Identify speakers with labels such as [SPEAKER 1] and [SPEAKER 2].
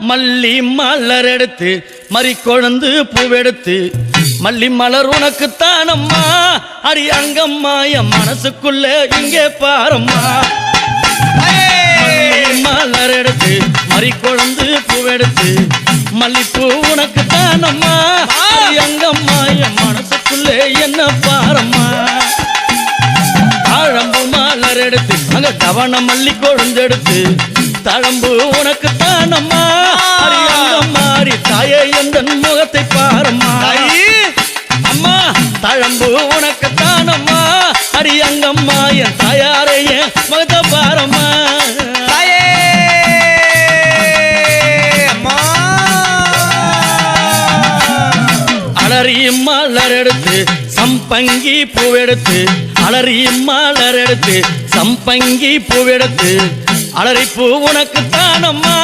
[SPEAKER 1] மல்லி மலர் எடுத்து மறி கொழுந்து பூவெடுத்து. மல்லி மலர் உனக்கு தானம்மா அடி அங்கம்மா என் மனசுக்குள்ள இங்கே பாரம்மா. மலர் எடுத்து மறி கொழுந்து பூவெடுத்து. மல்லிப்பூ உனக்கு தானம்மா அடி அங்கம்மா என் மனசுக்குள்ள என்ன பாரம்மா. தாழம்பு மலர் எடுத்து அங்க தவண மல்லி கொழுந்தெடுத்து. தழம்பு உனக்கு தானம்மா முகத்தை பாரம்மா. அம்மா தழம்பு உனக்கு தானம்மா அடி அங்கம்மா என் தாயாரே என் முகத்தை பாரம்மா.
[SPEAKER 2] தாயே. அம்மா.
[SPEAKER 1] அலறி மலர் எடுத்து சம்பங்கி பூவெடுத்து அலறி மலர் எடுத்து சம்பங்கி பூவெடுத்து அலறி பூ உனக்கு தானம்மா